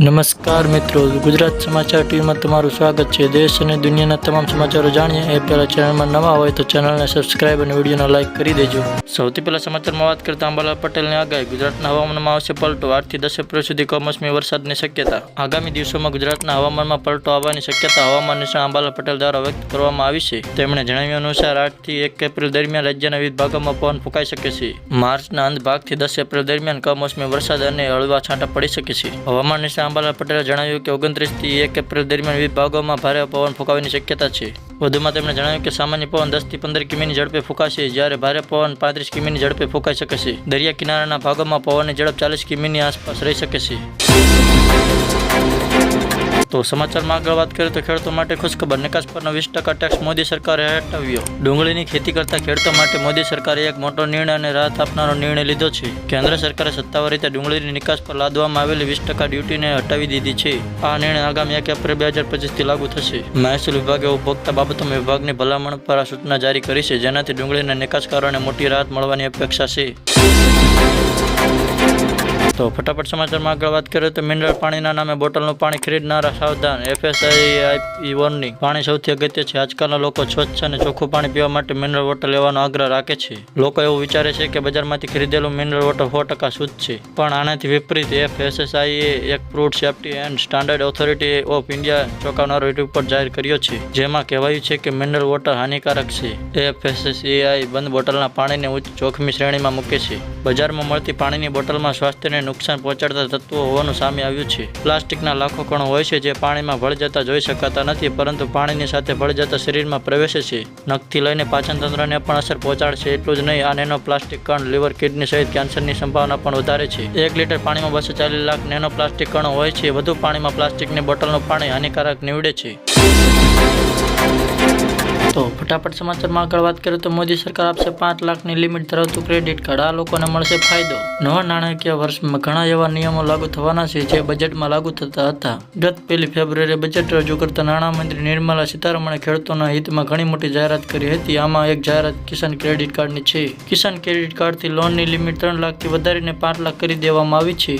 નમસ્કાર મિત્રો, ગુજરાત સમાચાર ટીવીમાં તમારું સ્વાગત છે. દેશ અને દુનિયાના તમામ સમાચારો જાણીએ. એ પહેલાં ચેનલમાં નવા હોય તો ચેનલને સબસ્ક્રાઇબ અને વિડીયોને લાઇક કરી દેજો. સૌથી પહેલાં સમાચારમાં વાત કરતા અંબાલાલ પટેલની આગાહી. ગુજરાતના હવામાનમાં આવશે પલટો. આઠથી દસ એપ્રિલ સુધી કમોસમી વરસાદની શક્યતા. આગામી દિવસોમાં ગુજરાતના હવામાનમાં પલટો આવવાની શક્યતા હવામાન નિષ્ણાત અંબાલાલ પટેલ દ્વારા વ્યક્ત કરવામાં આવી છે. તેમણે જણાવ્યા અનુસાર આઠથી એક એપ્રિલ દરમિયાન રાજ્યના વિવિધ ભાગોમાં પવન ફૂંકાઈ શકે છે. માર્ચના અંત ભાગથી દસ એપ્રિલ દરમિયાન કમોસમી વરસાદ અને હળવા છાંટા પડી શકે છે. હવામાન નિષ્ણાત અંબાલાલ પટેલે જણાવ્યું કે ઓગણત્રીસથી એક એપ્રિલ દરમિયાન વિવિધ ભાગોમાં ભારે પવન ફૂંકાવાની શક્યતા છે. વધુમાં તેમણે જણાવ્યું કે સામાન્ય પવન દસથી પંદર કિમીની ઝડપે ફૂંકાશે, જ્યારે ભારે પવન પાંત્રીસ કિમીની ઝડપે ફૂંકાઈ શકે છે. દરિયા કિનારાના ભાગોમાં પવનની ઝડપ ચાલીસ કિમીની આસપાસ રહી શકે છે. તો સમાચારમાં આગળ વાત કરીએ તો ખેડૂતો માટે ખુશખબર. નિકાસ પરનો વીસ ટકા ટેક્સ મોદી સરકારે હટાવ્યો. ડુંગળીની ખેતી કરતા ખેડૂતો માટે મોદી સરકારે એક મોટો નિર્ણય અને રાહત આપનારો નિર્ણય લીધો છે. કેન્દ્ર સરકારે સત્તાવાર રીતે ડુંગળીની નિકાસ પર લાદવામાં આવેલી વીસ ટકા ડ્યુટીને હટાવી દીધી છે. આ નિર્ણય આગામી એક એપ્રિલ બે હજાર પચીસથી લાગુ થશે. મહેસૂલ વિભાગે ઉપભોક્તા બાબતોમાં વિભાગની ભલામણ પર આ સૂચના જારી કરી છે, જેનાથી ડુંગળીના નિકાસકારોને મોટી રાહત મળવાની અપેક્ષા છે. તો ફટાફટ સમાચારમાં આગળ વાત કરીએ તો મિનરલ પાણીના નામે બોટલનું પાણી ખરીદનારા સાવધાન. એફએસઆઈ વોર્નિંગ પાણી સૌથી અગત્ય છે. આજકાલના લોકો સ્વચ્છ અને ચોખ્ખું પાણી પીવા માટે મિનરલ વોટર લેવાનો આગ્રહ રાખે છે. લોકો એવું વિચારે છે કે બજારમાંથી ખરીદેલું મિનરલ વોટર સો ટકા શુદ્ધ છે. પણ આનાથી વિપરીત એફએસએસઆઈ એ એક fruit safety and standard authority of India ચોંકાવનારો report જાહેર કર્યો છે. જેમાં કહેવાયું છે કે મિનરલ વોટર હાનિકારક છે. એફએસએસઆઈ બંધ બોટલના પાણીને ઉચ્ચ જોખમી શ્રેણીમાં મૂકે છે. બજારમાં મળતી પાણીની બોટલમાં સ્વાસ્થ્યને નુકસાન પહોંચાડતા તત્વો હોવાનું સામે આવ્યું છે. પ્લાસ્ટિકના લાખો કણો હોય છે જે પાણીમાં ભળી જતા જોઈ શકાતા નથી, પરંતુ પાણીની સાથે ભળી જતા શરીરમાં પ્રવેશે છે. નખથી લઈને પાચન તંત્રને પણ અસર પહોંચાડશે એટલું જ નહીં, આ નેનો પ્લાસ્ટિક કણ લીવર કિડની સહિત કેન્સરની સંભાવના પણ વધારે છે. એક લીટર પાણીમાં બસો ચાલીસ લાખ નેનો પ્લાસ્ટિક કણો હોય છે, વધુ પાણીમાં પ્લાસ્ટિકની બોટલનું પાણી હાનિકારક નીવડે છે. તો ફટાફટ સમાચારમાં આગળ વાત કરીએ તો મોદી સરકાર આપશે પાંચ લાખની લિમિટ ધરાવતું ક્રેડિટ કાર્ડ. આ લોકોને મળશે ફાયદો. નવા નાણાકીય વર્ષમાં ઘણા એવા નિયમો લાગુ થવાના છે જે બજેટમાં લાગુ થતા હતા. ગત પહેલી ફેબ્રુઆરીએ બજેટ રજૂ કરતા નાણામંત્રી નિર્મલા સીતારમણે ખેડૂતોના હિતમાં ઘણી મોટી જાહેરાત કરી હતી. આમાં એક જાહેરાત કિસાન ક્રેડિટ કાર્ડની છે. કિસાન ક્રેડિટ કાર્ડથી લોનની લિમિટ ત્રણ લાખથી વધારીને પાંચ લાખ કરી દેવામાં આવી છે.